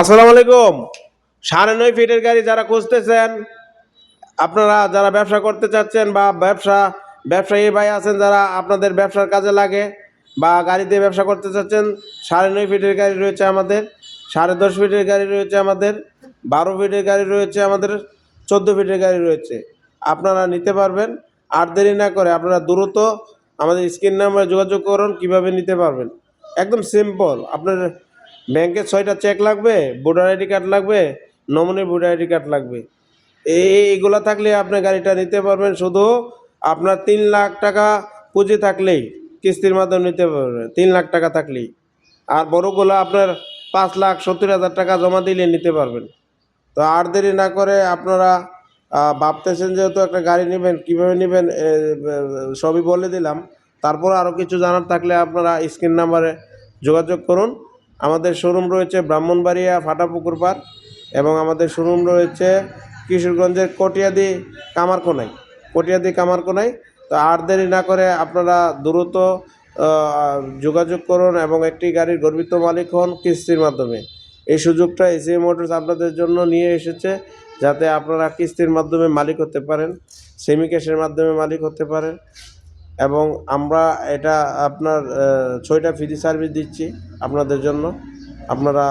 আসসালামু আলাইকুম। সাড়ে নয় ফিটের গাড়ি যারা খুঁজতেছেন, আপনারা যারা ব্যবসা করতে চাচ্ছেন বা ব্যবসা, ব্যবসায়ী ভাই আছেন যারা আপনাদের ব্যবসার কাজে লাগে বা গাড়ি দিয়ে ব্যবসা করতে চাচ্ছেন, সাড়ে নয় ফিটের গাড়ি রয়েছে আমাদের, সাড়ে দশ ফিটের গাড়ি রয়েছে আমাদের, বারো ফিটের গাড়ি রয়েছে আমাদের, চোদ্দ ফিটের গাড়ি রয়েছে। আপনারা নিতে পারবেন, আর দেরি না করে আপনারা দ্রুত আমাদের স্ক্রিন নাম্বারে যোগাযোগ করুন, কীভাবে নিতে পারবেন। একদম সিম্পল আপনার ব্যাংকে ছয়টা চেক লাগবে ভোটার আইডি কার্ড লাগবে নমিনি ভোটার আইডি কার্ড লাগবে। এই এইগুলো থাকলে আপনি গাড়িটা নিতে পারবেন, শুধু আপনার তিন লাখ টাকা পুঁজি থাকলেই কিস্তির মাধ্যমে নিতে পারবেন, তিন লাখ টাকা থাকলেই। আর বড়গুলো আপনার পাঁচ লাখ সত্তর হাজার টাকা জমা দিলে নিতে পারবেন। তো আর দেরি না করে আপনারা ভাবতেছেন যেহেতু একটা গাড়ি নেবেন, কীভাবে নেবেন সবই বলে দিলাম। তারপর আরও কিছু জানার থাকলে আপনারা স্ক্রিন নাম্বারে যোগাযোগ করুন। আমাদের শোরুম রয়েছে ব্রাহ্মণবাড়িয়া ফাটাপুকুর পার এবং আমাদের শোরুম রয়েছে কিশোরগঞ্জের কটিয়াদি কামারকোনায় কটিয়াদি কামারকোনায় তো আর দেরি না করে আপনারা দ্রুত যোগাযোগ করুন এবং একটি গাড়ির গর্বিত মালিক হন কিস্তির মাধ্যমে। এই সুযোগটা এসি মোটরস আপনাদের জন্য নিয়ে এসেছে যাতে আপনারা কিস্তির মাধ্যমে মালিক হতে পারেন সেমি ক্যাশের মাধ্যমে মালিক হতে পারেন। এবং আমরা এটা আপনার ছয়টা ফ্রি সার্ভিস দিচ্ছি আপনাদের জন্য। আপনারা